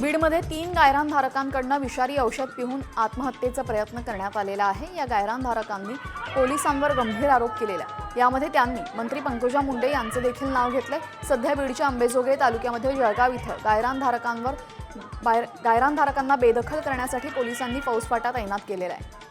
बीडमध्ये तीन गायरानधारकांकडनं विषारी औषध पिऊन आत्महत्येचा प्रयत्न करण्यात आलेला आहे. या गायरानधारकांनी पोलिसांवर गंभीर आरोप केलेला आहे. यामध्ये त्यांनी मंत्री पंकजा मुंडे यांचं देखील नाव घेतलंय. सध्या बीडच्या आंबेजोगे तालुक्यामध्ये जळगाव इथं गायरानधारकांवर बाहेर गायरानधारकांना बेदखल करण्यासाठी पोलिसांनी फौजफाटा तैनात केलेला आहे.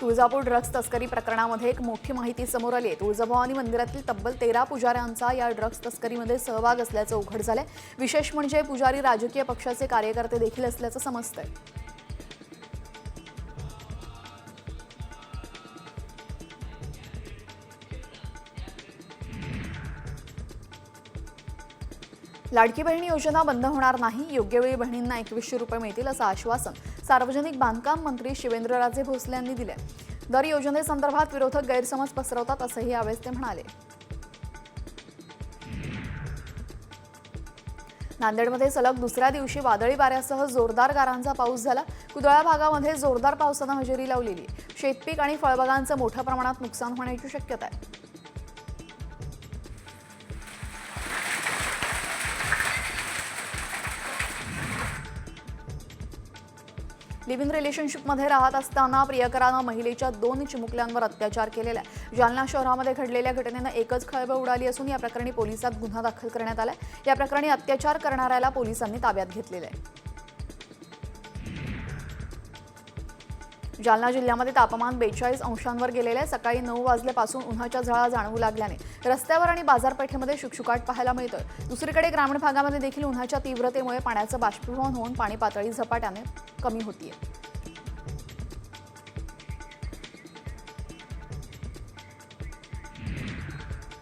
तुळजापूर ड्रग्ज तस्करी प्रकरणामध्ये एक मोठी माहिती समोर आली आहे. तुळजाभवानी मंदिरातील तब्बल तेरा पुजाऱ्यांचा या ड्रग्ज तस्करीमध्ये सहभाग असल्याचं उघड झालंय. विशेष म्हणजे पुजारी राजकीय पक्षाचे कार्यकर्ते देखील असल्याचं समजतंय. लाडकी बहिणी योजना बंद होणार नाही योग्य वेळी बहिणींना एकवीसशे रुपये मिळतील असं आश्वासन सार्वजनिक बांधकाम मंत्री शिवेंद्रराजे भोसले यांनी दिले. दर योजनेसंदर्भात विरोधक गैरसमज पसरवतात असंही यावेळेस ते म्हणाले. नांदेडमध्ये सलग दुसऱ्या दिवशी वादळी वाऱ्यासह जोरदार गारांचा पाऊस झाला. कुदळा भागामध्ये जोरदार पावसानं हजेरी लावलेली. शेतपीक आणि फळबागांचं मोठ्या प्रमाणात नुकसान होण्याची शक्यता आहे. लिव्हिंग रिलेशनशिपमध्ये राहत असताना प्रियकरानं महिलेच्या दोन चिमुकल्यांवर अत्याचार केलेला आहे. जालना शहरामध्ये घडलेल्या घटनेनं एकच खळबळ उडाली असून या प्रकरणी पोलिसात गुन्हा दाखल करण्यात आलाय. या प्रकरणी अत्याचार करणाऱ्याला पोलिसांनी ताब्यात घेतलेला आहे. जालना जिल्ह्यामध्ये तापमान बेचाळीस अंशांवर गेलेलं आहे. सकाळी नऊ वाजल्यापासून उन्हाच्या झळा जाणवू लागल्याने रस्त्यावर आणि बाजारपेठेमध्ये शुकशुकाट पाहायला मिळतोय. दुसरीकडे ग्रामीण भागामध्ये देखील उन्हाच्या तीव्रतेमुळे पाण्याचं बाष्पीभवन होऊन पाणी पातळी झपाट्याने कमी होतीये.